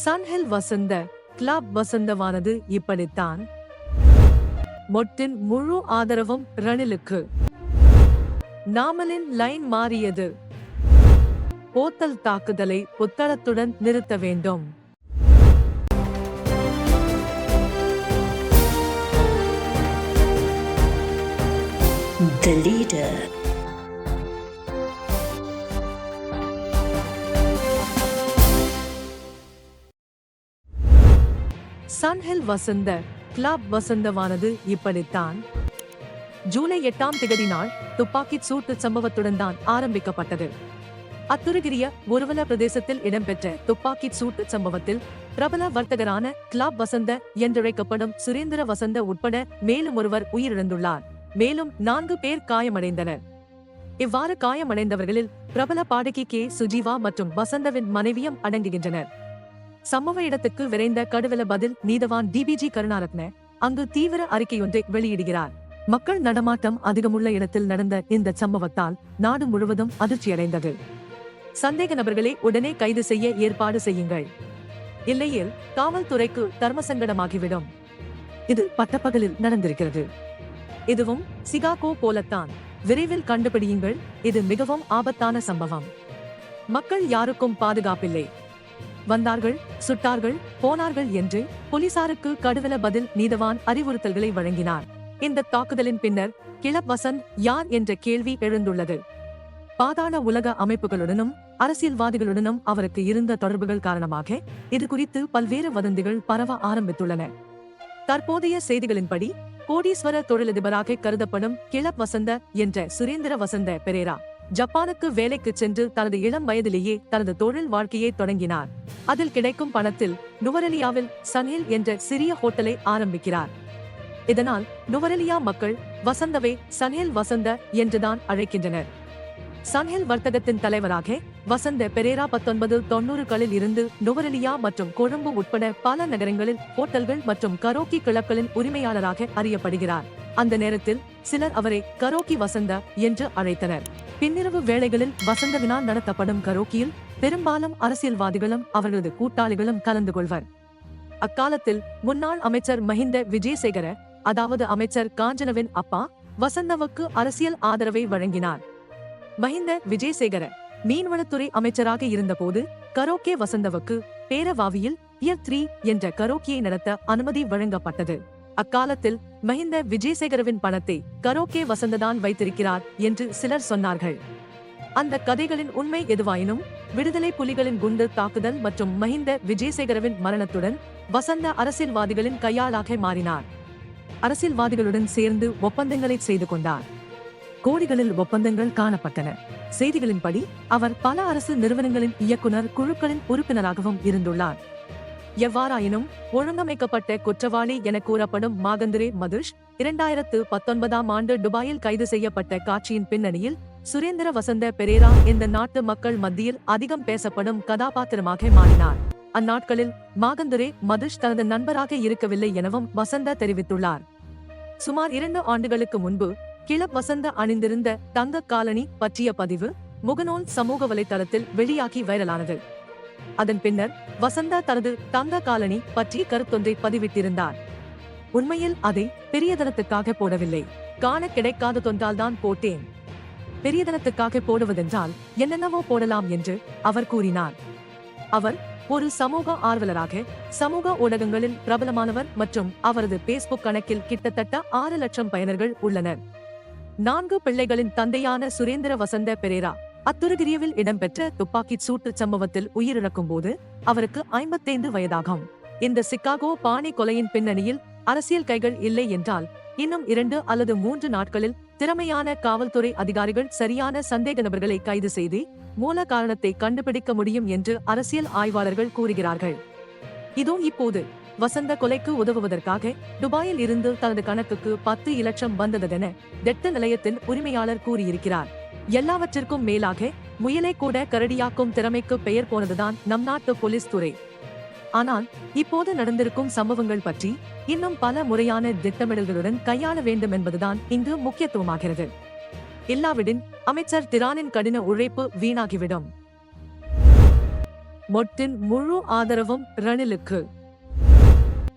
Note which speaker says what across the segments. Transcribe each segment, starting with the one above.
Speaker 1: சன்ஹில் வசந்த club வசந்தவானது இப்படித்தான். மொட்டின் முழு ஆதரவும் ரணிலுக்கு. நாமலின் லைன் மாறியது. போத்தல் தாக்குதலை புத்தளத்துடன் நிறுத்த வேண்டும்.
Speaker 2: The leader.
Speaker 1: Sunhil Vasantha club வசந்தவானது இப்படித்தான். ஜூலை எட்டாம் திகதி நாள் துப்பாக்கிச் சூட்டு சம்பவத்துடன் தான் ஆரம்பிக்கப்பட்டது. அத்துருகிரிய ஒருவல பிரதேசத்தில் இடம்பெற்ற துப்பாக்கிச் சூட்டு சம்பவத்தில் பிரபல வர்த்தகரான கிளாப் வசந்த என்றழைக்கப்படும் சுரேந்திர வசந்த உட்பட மேலும் ஒருவர் உயிரிழந்துள்ளார். மேலும் நான்கு பேர் காயமடைந்தனர். இவ்வாறு காயமடைந்தவர்களில் பிரபல பாடகி கே. சுஜீவா மற்றும் வசந்தவின் மனைவியும் அடங்குகின்றனர். சம்பவ இடத்துக்கு விரைந்த கடுவல பதில் நீதவான் டிபிஜி கருணாரத்ன அங்கு தீவிர அறிக்கையொன்றை வெளியிடுகிறார். மக்கள் நடமாட்டம் அதிகமுள்ள இடத்தில் நடந்த இந்த சம்பவத்தால் நாடு முழுவதும் அதிர்ச்சியடைந்தது. சந்தேக நபர்களை உடனே கைது செய்ய ஏற்பாடு செய்யுங்கள். இல்லையில் காவல்துறைக்கு தர்மசங்கடமாகிவிடும். இது பட்டப்பகலில் நடந்திருக்கிறது. இதுவும் சிகாகோ போலத்தான். விரைவில் கண்டுபிடியுங்கள். இது மிகவும் ஆபத்தான சம்பவம். மக்கள் யாருக்கும் பாதுகாப்பில்லை. வந்தார்கள் சுட்டார்கள் போனார்கள் என்று போலீசாருக்கு கடுதல பதில் நீதவான் அறிவுறுத்தல்களை வழங்கினார். இந்த தாக்குதலின் பின்னர் கிளப் வசந்த் யார் என்ற கேள்வி எழுந்துள்ளது. பாதாள உலக அமைப்புகளுடனும் அரசியல்வாதிகளுடனும் அவருக்கு இருந்த தொடர்புகள் காரணமாக இது குறித்து பல்வேறு வதந்திகள் பரவ ஆரம்பித்துள்ளன. தற்போதைய செய்திகளின்படி கோடீஸ்வர தொழிலதிபராக கருதப்படும் கிளப் வசந்த என்ற சுரேந்திர வசந்த பெரேரா ஜப்பானுக்கு வேலைக்கு சென்று தனது இளம் வயதிலேயே தனது தொழில் வாழ்க்கையை தொடங்கினார். அதில் கிடைக்கும் பணத்தில் நுவரெலியாவில் சனில் என்ற சிறிய ஹோட்டலை ஆரம்பிக்கிறார். இதனால் நுவரெலியா மக்கள் வசந்தவை சனில் வசந்த என்றுதான் அழைக்கின்றனர். சன்ஹில் வர்த்தகத்தின் தலைவராக வசந்த பெரேரா பத்தொன்பது தொண்ணூறுகளில் இருந்து நுவரெலியா மற்றும் கொழும்பு உட்பட பல நகரங்களில் ஹோட்டல்கள் மற்றும் கரோக்கி கிளப்களின் உரிமையாளராக அறியப்படுகிறார். அந்த நேரத்தில் சிலர் அவரை கரோக்கி வசந்த என்று அழைத்தனர். பின்னிரவு வேளைகளில் வசந்தவினால் நடத்தப்படும் கரோக்கியில் பெரும்பாலும் அரசியல்வாதிகளும் அவர்களது கூட்டாளிகளும் கலந்து கொள்வர். அக்காலத்தில் முன்னாள் அமைச்சர் மஹிந்த விஜயசேகர அதாவது அமைச்சர் காஞ்சனவின் அப்பா வசந்தவுக்கு அரசியல் ஆதரவை வழங்கினார். மஹிந்த விஜயசேகர மீன்வளத்துறை அமைச்சராக இருந்தபோது கரோக்கே வசந்தவுக்கு பேரவாவியில் இயர் த்ரீ என்ற கரோக்கியை நடத்த அனுமதி வழங்கப்பட்டது. அக்காலத்தில் மஹிந்த விஜயசேகரவின் பணத்தை கரோக்கே வசந்ததான் வைத்திருக்கிறார் என்று சிலர் சொன்னார்கள். அந்த கதைகளின் உண்மை எதுவாயினும் விடுதலை புலிகளின் குண்டு தாக்குதல் மற்றும் மஹிந்த விஜயசேகரவின் மரணத்துடன் வசந்த அரசியல்வாதிகளின் கையாளாக மாறினார். அரசியல்வாதிகளுடன் சேர்ந்து ஒப்பந்தங்களை செய்து கொண்டார். கோடிகளில் ஒப்பந்தங்கள் காணப்பட்டன. செய்திகளின்படி அவர் பல அரசு நிறுவனங்களின் இயக்குனர் குழுக்களின் உறுப்பினராகவும் இருந்துள்ளார். எவ்வாறாயினும் ஒழுங்கமைக்கப்பட்ட குற்றவாளி என கூறப்படும் மாகந்திரே மதுஷ் இரண்டாயிரத்து பத்தொன்பதாம் ஆண்டு துபாயில் கைது செய்யப்பட்ட காட்சியின் பின்னணியில் சுரேந்திர வசந்த பெரேரா இந்த நாட்டு மக்கள் மத்தியில் அதிகம் பேசப்படும் கதாபாத்திரமாக மாறினார். அந்நாட்களில் மாகந்துரே மதுஷ் தனது நண்பராக இருக்கவில்லை எனவும் வசந்த தெரிவித்துள்ளார். சுமார் இரண்டு ஆண்டுகளுக்கு முன்பு கிளப் வசந்த அணிந்திருந்த தங்க காலனி பற்றிய பதிவு முகநூல் சமூக வலைதளத்தில் வெளியாகி வைரலானது. அதன் பின்னர் வசந்தா தனது தங்க காலனி பற்றி கருத்தொன்றை பதிவிட்டிருந்தார். உண்மையில் அதை பெரியதனத்துக்காக போடவில்லை. காண கிடைக்காததொன்றால்தான் போட்டேன். பெரியதனத்துக்காக போடுவதென்றால் என்னென்னவோ போடலாம் என்று அவர் கூறினார். அவர் ஒரு சமூக ஆர்வலராக சமூக ஊடகங்களில் பிரபலமானவர் மற்றும் அவரது பேஸ்புக் கணக்கில் கிட்டத்தட்ட ஆறு லட்சம் பயனர்கள் உள்ளனர். நான்கு பிள்ளைகளின் தந்தையான சுரேந்திர வசந்த பெரேரா அத்துருகிரியவில் இடம்பெற்ற துப்பாக்கிச் சூட்டுச் சம்பவத்தில் உயிரிழக்கும் போது அவருக்கு ஐம்பத்தைந்து வயதாகும். இந்த சிக்காகோ பாணி கொலையின் பின்னணியில் அரசியல் கைகள் இல்லை என்றால் இன்னும் இரண்டு அல்லது மூன்று நாட்களில் திறமையான காவல்துறை அதிகாரிகள் சரியான சந்தேக நபர்களை கைது செய்து மூல காரணத்தை கண்டுபிடிக்க முடியும் என்று அரசியல் ஆய்வாளர்கள் கூறுகிறார்கள். இதோ இப்போது வசந்த கொலைக்கு உதவுவதற்காக துபாயில் இருந்து தனது கணக்குக்கு பத்து இலட்சம் வந்ததென திட்ட நிலையத்தின் உரிமையாளர் கூறியிருக்கிறார். எல்லாவற்றிற்கும் மேலாக முயலை கூட கரடியாக்கும் திறமைக்கு பெயர் போனதுதான் நம் நாட்டு போலீஸ் துறை. ஆனால் இப்போது நடந்திருக்கும் சம்பவங்கள் பற்றி இன்னும் பல முறையான திட்டமிடல்களுடன் கையாள வேண்டும் என்பதுதான் இங்கு முக்கியத்துவமாகிறது. இல்லாவிடின் அமைச்சர் திரானின் கடின உழைப்பு வீணாகிவிடும். மொட்டின் முழு ஆதரவும் ரணிலுக்கு.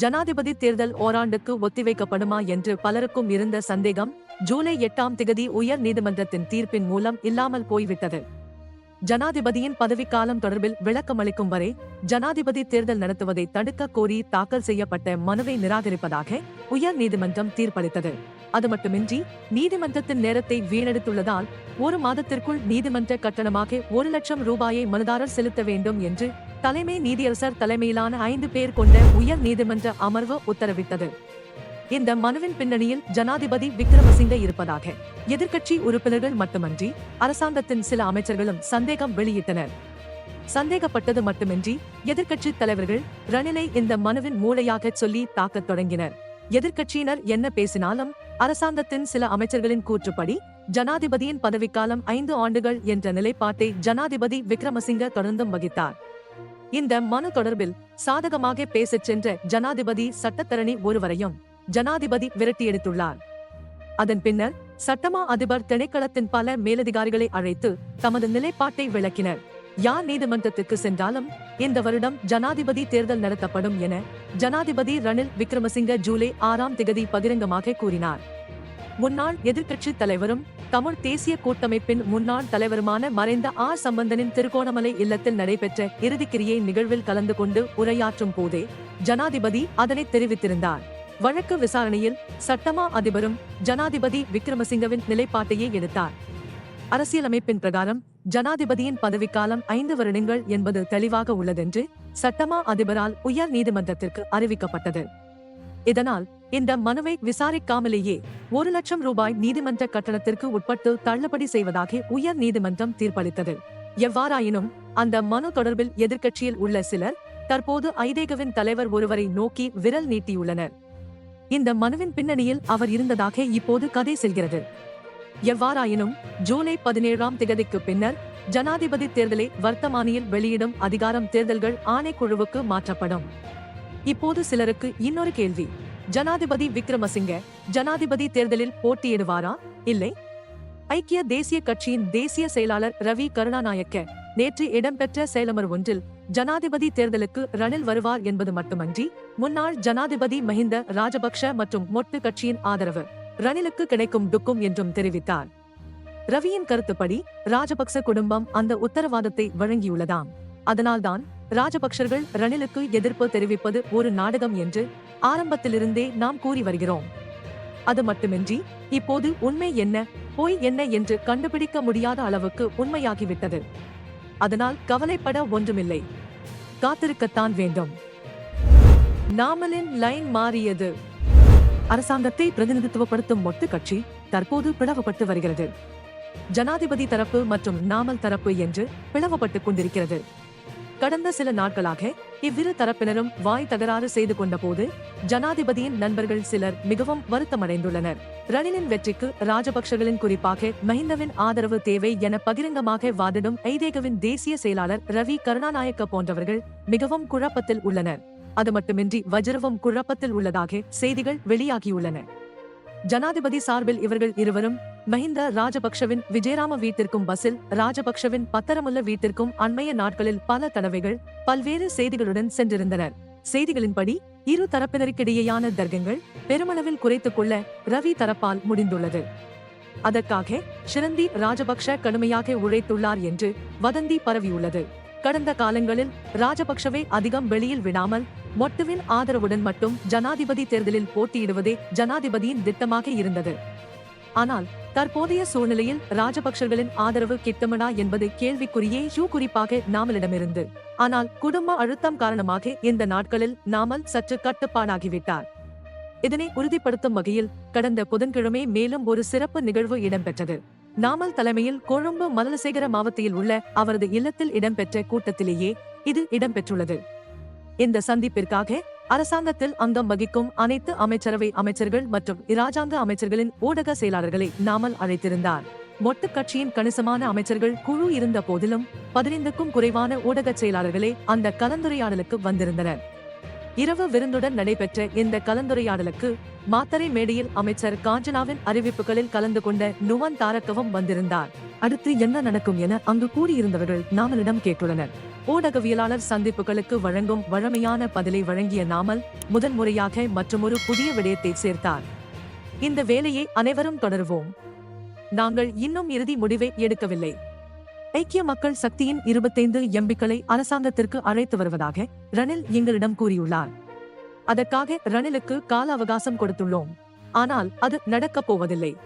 Speaker 1: ஜனாதிபதி தேர்தல் ஓராண்டுக்கு ஒத்திவைக்கப்படுமா என்று பலருக்கும் இருந்த சந்தேகம் ஜூலை எட்டாம் திகதி உயர் நீதிமன்றத்தின் தீர்ப்பின் மூலம் இல்லாமல் போய்விட்டது. ஜனாதிபதியின் பதவிக்காலம் தொடர்பில் விளக்கமளிக்கும் வரை ஜனாதிபதி தேர்தல் நடத்துவதை தடுக்க கோரி தாக்கல் செய்யப்பட்ட மனுவை நிராகரிப்பதாக உயர் நீதிமன்றம் தீர்ப்பளித்தது. அது மட்டுமின்றி நீதிமன்றத்தின் நேரத்தை வீணடித்துள்ளதால் ஒரு மாதத்திற்குள் நீதிமன்ற கட்டணமாக ஒரு லட்சம் ரூபாயை மனுதாரர் செலுத்த வேண்டும் என்று தலைமை நீதியரசர் தலைமையிலான ஐந்து பேர் கொண்ட உயர் நீதிமன்ற அமர்வு உத்தரவிட்டது. இந்த மனுவின் பின்னணியில் ஜனாதிபதி விக்ரமசிங்க இருப்பதாக எதிர்க்கட்சி உறுப்பினர்கள் மட்டுமன்றி அரசாங்கத்தின் சில அமைச்சர்களும் சந்தேகம் வெளியிட்டனர். சந்தேகப்பட்டது மட்டுமின்றி எதிர்க்கட்சி தலைவர்கள் ரணிலை இந்த மனுவின் மூளையாக சொல்லி தாக்கத் தொடங்கினர். எதிர்க்கட்சியினர் என்ன பேசினாலும் அரசாங்கத்தின் சில அமைச்சர்களின் கூற்றுப்படி ஜனாதிபதியின் பதவிக்காலம் ஐந்து ஆண்டுகள் என்ற நிலைப்பாட்டை ஜனாதிபதி விக்ரமசிங்க தொடர்ந்தும் வகித்தார். இந்த மனு தொடர்பில் சாதகமாக பேசச் சென்ற ஜனாதிபதி சட்டத்தரணி ஒருவரையும் ஜனாதிபதி விரட்டியெடுத்துள்ளார் அதன் பின்னர் சட்டமா அதிபர் திணைக்களத்தின் பல மேலதிகாரிகளை அழைத்து தமது நிலைப்பாட்டை விளக்கினர். யார் நீதிமன்றத்துக்கு சென்றாலும் இந்த வருடம் ஜனாதிபதி தேர்தல் நடத்தப்படும் என ஜனாதிபதி ரணில் விக்ரமசிங்க ஜூலை ஆறாம் திகதி பகிரங்கமாக கூறினார். முன்னாள் எதிர்க்கட்சி தலைவரும் தமிழ் தேசிய கூட்டமைப்பின் முன்னாள் தலைவருமான மறைந்த ஆர் சம்பந்தனின் திருகோணமலை இல்லத்தில் நடைபெற்ற இறுதிக்கிரியை நிகழ்வில் கலந்து கொண்டு உரையாற்றும் போதே ஜனாதிபதி அதனை தெரிவித்திருந்தார். வழக்கு விசாரணையில் சட்டமா அதிபரும் ஜனாதிபதி விக்ரமசிங்கவின் நிலைப்பாட்டையே எடுத்தார். அரசியலமைப்பின் பிரகாரம் ஜனாதிபதியின் பதவிக்காலம் ஐந்து வருடங்கள் என்பது தெளிவாக உள்ளதென்று சட்டமா அதிபரால் உயர் நீதிமன்றத்திற்கு அறிவிக்கப்பட்டது. இதனால் இந்த மனுவை விசாரிக்காமலேயே ஒரு லட்சம் ரூபாய் நீதிமன்ற கட்டணத்திற்கு உட்பட்டு தள்ளுபடி செய்வதாக உயர் நீதிமன்றம் தீர்ப்பளித்தது. எவ்வாறாயினும் அந்த மனு தொடர்பில் எதிர்க்கட்சியில் உள்ள சிலர் தற்போது ஐதேகவின் தலைவர் ஒருவரை நோக்கி விரல் நீட்டியுள்ளனர். இந்த மனுவின் பின்னணியில் அவர் இருந்ததாக இப்போது கதை செல்கிறது. எவ்வாறாயினும் ஜூலை பதினேழாம் திகதிக்கு பின்னர் ஜனாதிபதி தேர்தலை வர்த்தமானியில் வெளியிடும் அதிகாரம் தேர்தல்கள் ஆணைக்குழுவுக்கு மாற்றப்படும். இப்போது சிலருக்கு இன்னொரு கேள்வி. ஜனாதிபதி விக்ரமசிங்க ஜனாதிபதி தேர்தலில் போட்டியிடுவாரா? இல்லை. ஐக்கிய தேசிய கட்சியின் தேசிய செயலாளர் ரவி கருணாநாயக்க நேற்று இடம்பெற்ற செயலமர் ஒன்றில் ஜனாதிபதி தேர்தலுக்கு ரணில் வருவார் என்பது மட்டுமன்றி முன்னாள் ஜனாதிபதி மஹிந்த ராஜபக்ஷ மற்றும் மொட்டு கட்சியின் ஆதரவு ரணிலுக்கு கிடைக்கும் டுக்கும் என்றும் தெரிவித்தார். ரவியின் கருத்துப்படி ராஜபக்ச குடும்பம் அந்த உத்தரவாதத்தை வழங்கியுள்ளதாம். அதனால்தான் ராஜபக்சர்கள் ரணிலுக்கு எதிர்ப்பு தெரிவிப்பது ஒரு நாடகம் என்று ஆரம்பத்திலிருந்தே நாம் கூறி வருகிறோம். அது மட்டுமின்றி இப்போது உண்மை என்ன பொய் என்ன என்று கண்டுபிடிக்க முடியாத அளவுக்கு உண்மையாகிவிட்டது. அதனால் கவலைப்பட ஒன்றுமில்லை. காத்திருக்கத்தான் வேண்டும். நாமலின் லைன் மாறியது. அரசாங்கத்தை பிரதிநிதித்துவப்படுத்தும் மொத்த கட்சி தற்போது பிளவுபட்டு வருகிறது. ஜனாதிபதி தரப்பு மற்றும் நாமல் தரப்பு என்று பிளவுபட்டுக் கொண்டிருக்கிறது. கடந்த சில நாட்களாக இவ்விரு தரப்பினரும் வாய் தகராறு செய்து கொண்ட போது ஜனாதிபதியின் நண்பர்கள் சிலர் மிகவும் வருத்தமடைந்துள்ளனர். ரணிலின் வெற்றிக்கு ராஜபக்சகளின் குறிப்பாக மஹிந்தவின் ஆதரவு தேவை என பகிரங்கமாக வாதிடும் ஐதேகவின் தேசிய செயலாளர் ரவி கருணாநாயக்க போன்றவர்கள் மிகவும் குழப்பத்தில் உள்ளனர். அது மட்டுமின்றி வஜ்ரவும் குழப்பத்தில் உள்ளதாக செய்திகள் வெளியாகியுள்ளன. ஜனாதிபதி சார்பில் இவர்கள் இருவரும் மஹிந்த ராஜபக்ஷவின் விஜயராம வீட்டிற்கும் பஸ்ஸில் ராஜபக்ஷவின் பத்தரமுல்ல வீட்டிற்கும் அண்மைய நாட்களில் பல தடவைகள் பல்வேறு செய்திகளுடன் சென்றிருந்தனர். செய்திகளின்படி இரு தரப்பினருக்கிடையேயான தர்க்கங்கள் பெருமளவில் குறைத்துக் கொள்ள ரவி தரப்பால் முடிந்துள்ளது. அதற்காக ஷிரந்தி ராஜபக்ஷ கடுமையாக உழைத்துள்ளார் என்று வதந்தி பரவியுள்ளது. கடந்த காலங்களில் ராஜபக்ஷவை அதிகம் வெளியில் விடாமல் மொட்டுவின் ஆதரவுடன் மட்டும் ஜனாதிபதி தேர்தலில் போட்டியிடுவதே ஜனாதிபதியின் திட்டமாக இருந்தது. ஆனால் தற்போதைய சூழ்நிலையில் ராஜபக்சர்களின் ஆதரவு கிட்டமடா என்பது கேள்விக்குறியே ஷூ குறிப்பாக நாமலிடமிருந்து ஆனால் குடும்ப அழுத்தம் காரணமாக இந்த நாட்களில் நாமல் சற்று கட்டுப்பாடாகிவிட்டார். இதனை உறுதிப்படுத்தும் வகையில் கடந்த புதன்கிழமை மேலும் ஒரு சிறப்பு நிகழ்வு இடம்பெற்றது. நாமல் தலைமையில் கொழும்பு மலசேகர மாவட்டத்தில் உள்ள அவரது இல்லத்தில் இடம்பெற்ற கூட்டத்திலேயே இது இடம்பெற்றுள்ளது. இந்த சந்திப்பிற்காக அரசாங்கத்தில் அங்கம் வகிக்கும் அனைத்து அமைச்சரவை அமைச்சர்கள் மற்றும் இராஜாங்க அமைச்சர்களின் ஊடக செயலாளர்களை நாமல் அழைத்திருந்தார். மொட்டு கட்சியின் கணிசமான அமைச்சர்கள் குழு இருந்த போதிலும் பதினைந்துக்கும் குறைவான ஊடக செயலாளர்களே அந்த கலந்துரையாடலுக்கு வந்திருந்தனர். இரவு விருந்துடன் நடைபெற்ற இந்த கலந்துரையாடலுக்கு மாத்தரை மேடையில் அமைச்சர் காஞ்சனாவின் அறிவிப்புகளில் கலந்து கொண்ட நுவன் தாரக்கவும் வந்திருந்தார். அடுத்து என்ன நடக்கும் என அங்கு கூடியிருந்தவர்கள் நாமலிடம் கேட்டுள்ளனர். ஊடகவியலாளர் சந்திப்புகளுக்கு வழங்கும் வழமையான பதிலை வழங்கிய நாமல் முதன்முறையாக மற்றொரு புதிய விடயத்தை சேர்த்தார். இந்த வேலையை அனைவரும் தொடர்வோம். நாங்கள் இன்னும் இறுதி முடிவை எடுக்கவில்லை. ஐக்கிய மக்கள் சக்தியின் இருபத்தைந்து எம்பிக்களை அரசாங்கத்திற்கு அழைத்து வருவதாக ரணில் எங்களிடம் கூறியுள்ளார். அதற்காக ரணிலுக்கு கால அவகாசம் கொடுத்துள்ளோம். ஆனால் அது நடக்கப் போவதில்லை.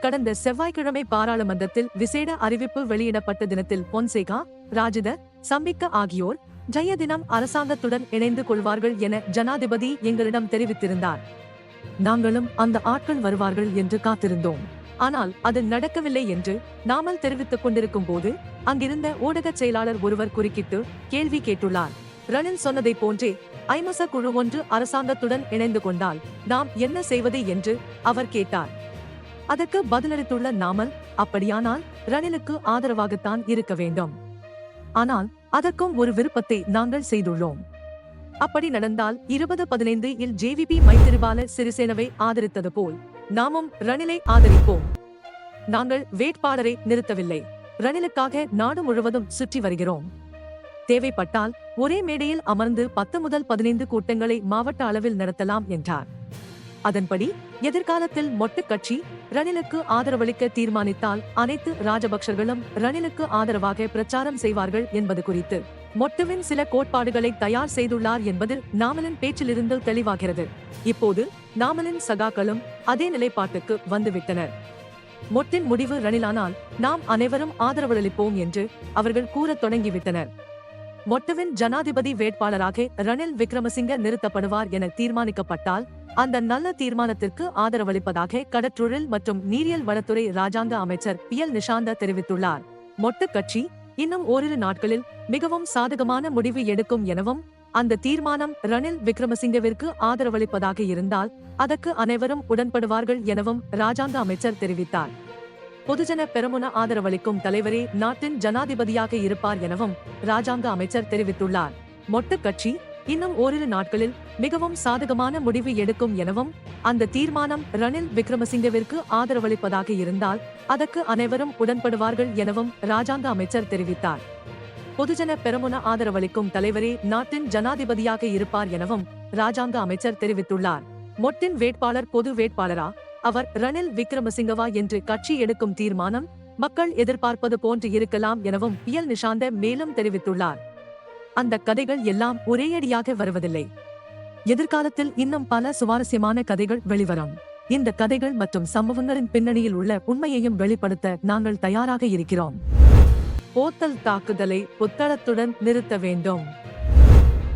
Speaker 1: கடந்த செவ்வாய்க்கிழமை பாராளுமன்றத்தில் விசேட அறிவிப்பு வெளியிடப்பட்ட தினத்தில் பொன்சேகா ராஜித சம்பிக்க ஆகியோர் ஜெய தினம் அரசாங்கத்துடன் இணைந்து கொள்வார்கள் என ஜனாதிபதி எங்களிடம் தெரிவித்திருந்தார். நாங்களும் அந்த ஆட்கள் வருவார்கள் என்று காத்திருந்தோம். ஆனால் அது நடக்கவில்லை என்று நாமல் தெரிவித்துக் கொண்டிருக்கும் போது அங்கிருந்த ஊடகச் செயலாளர் ஒருவர் குறுக்கிட்டு கேள்வி கேட்டுள்ளார். ரணில் சொன்னதைப் போன்றே ஐமச குழு ஒன்று அரசாங்கத்துடன் இணைந்து கொண்டால் நாம் என்ன செய்வது என்று அவர் கேட்டார். அதற்கு பதிலளித்துள்ள நாமல் அப்படியானால் ரணிலுக்கு ஆதரவாகத்தான் இருக்க வேண்டும். ஆனால் அதற்கும் ஒரு விருப்பத்தை நாங்கள் செய்துள்ளோம். அப்படி நடந்தால் இருபது பதினைந்து இல் ஜேவிபி மைத்திரிபால சிறிசேனவை ஆதரித்தது போல் நாமும் ரணிலை ஆதரிப்போம். நாங்கள் வேட்பாளரை நிறுத்தவில்லை. ரணிலுக்காக நாடு முழுவதும் சுற்றி வருகிறோம். தேவைப்பட்டால் ஒரே மேடையில் அமர்ந்து பத்து முதல் பதினைந்து கூட்டங்களை மாவட்ட அளவில் நடத்தலாம் என்றார். அதன்படி எதிர்காலத்தில் மொட்டு கட்சி ரணிலுக்கு ஆதரவளிக்க தீர்மானித்தால் அனைத்து ராஜபக்சர்களும் ரணிலுக்கு ஆதரவாக பிரச்சாரம் செய்வார்கள் என்பது குறித்து மொட்டுவின் சில கோட்பாடுகளை தயார் செய்துள்ளார் என்பது நாமலின் பேச்சிலிருந்து தெளிவாகிறது. இப்போது நாமலின் சகாக்களும் அதே நிலைப்பாட்டுக்கு வந்துவிட்டனர். மொட்டின் முடிவு ரணிலானால் நாம் அனைவரும் ஆதரவளிப்போம் என்று அவர்கள் கூறத் தொடங்கிவிட்டனர். மொட்டுவின் ஜனாதிபதி வேட்பாளராக ரணில் விக்ரமசிங்க நிறுத்தப்படுவார் என தீர்மானிக்கப்பட்டால் அந்த நல்ல தீர்மானத்திற்கு ஆதரவளிப்பதாக கடற்றொழில் மற்றும் நீரியல் வளத்துறை ராஜாங்க அமைச்சர் பி. எல். நிஷாந்த தெரிவித்துள்ளார். மொட்டு கட்சி இன்னும் ஓரிரு நாட்களில் மிகவும் சாதகமான முடிவு எடுக்கும் எனவும் அந்த தீர்மானம் ரணில் விக்ரமசிங்கவிற்கு ஆதரவளிப்பதாக இருந்தால் அதற்கு அனைவரும் உடன்படுவார்கள் எனவும் ராஜாங்க அமைச்சர் தெரிவித்தார். பொதுஜன பெரமுன ஆதரவளிக்கும் தலைவரே நாட்டின் ஜனாதிபதியாக இருப்பார் எனவும் ராஜாங்க அமைச்சர் தெரிவித்துள்ளார். மொட்டு கட்சி இன்னும் ஓரிரு நாட்களில் மிகவும் சாதகமான முடிவு எடுக்கும் எனவும் அந்த தீர்மானம் ரணில் விக்ரமசிங்கவிற்கு ஆதரவளிப்பதாக இருந்தால் அதற்கு அனைவரும் உடன்படுவார்கள் எனவும் ராஜாங்க அமைச்சர் தெரிவித்தார். பொதுஜன பெரமுன ஆதரவளிக்கும் தலைவரே நாட்டின் ஜனாதிபதியாக இருப்பார் எனவும் ராஜாங்க அமைச்சர் தெரிவித்துள்ளார். மொட்டின் வேட்பாளர் பொது வேட்பாளரா அவர் ரணில் விக்ரமசிங்கவா என்று கட்சி எடுக்கும் தீர்மானம் மக்கள் எதிர்பார்ப்பது போன்று இருக்கலாம் எனவும் பியல் நிஷாந்த மேலும் தெரிவித்துள்ளார். அந்த கதைகள் எல்லாம் ஒரேயடியாக வருவதில்லை. எதிர்காலத்தில் இன்னும் பல சுவாரஸ்யமான கதைகள் வெளிவரும். இந்த கதைகள் மற்றும் சம்பவங்களின் பின்னணியில் உள்ள உண்மையையும் வெளிப்படுத்த நாங்கள் தயாராக இருக்கிறோம். போத்தல் தாக்குதலை புத்தளத்துடன் நிறுத்த வேண்டும்.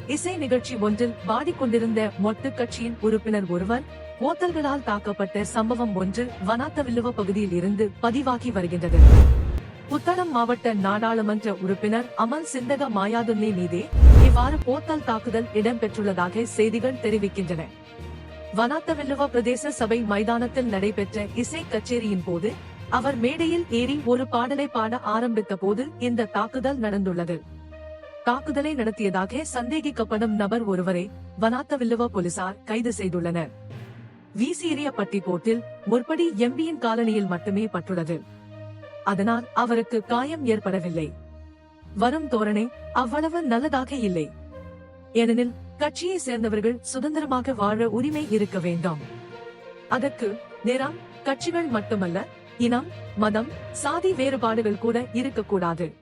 Speaker 1: இசை நிகழ்ச்சி ஒன்றில் பாடிக்கொண்டிருந்த மொட்டு கட்சியின் உறுப்பினர் ஒருவர் போத்தல்களால் தாக்கப்பட்ட சம்பவம் ஒன்று வனாத்தவில்லுவ பகுதியில் இருந்து பதிவாகி வருகின்றது. புத்தளம் மாவட்ட நாடாளுமன்ற உறுப்பினர் அமல் சிந்தக மாயாதுல்லே மீதே இவ்வாறு போத்தல் தாக்குதல் இடம்பெற்றுள்ளதாக செய்திகள் தெரிவிக்கின்றன. வனாத்தவில்லுவ பிரதேச சபை மைதானத்தில் நடைபெற்ற இசை கச்சேரியின் போது அவர் மேடையில் ஏறி ஒரு பாடலை பாட ஆரம்பித்த போது இந்த தாக்குதல் நடந்துள்ளது. தாக்குதலை நடத்தியதாக சந்தேகிக்கப்படும் நபர் ஒருவரை வனாத்தவில்லுவ போலீசார் கைது செய்துள்ளனர். வீசியறியப்பட்டி போட்டில் முற்படி எம்பியின் காலனியில் மட்டுமே பட்டுள்ளது அதனால் அவருக்கு காயம் ஏற்படவில்லை. வரும் தோரணை அவ்வளவு நல்லதாக இல்லை. ஏனெனில் கட்சியை சேர்ந்தவர்கள் சுதந்திரமாக வாழ உரிமை இருக்க வேண்டும். அதற்கு நிறம் கட்சிகள் மட்டுமல்ல இனம் மதம் சாதி வேறுபாடுகள் கூட இருக்கக்கூடாது.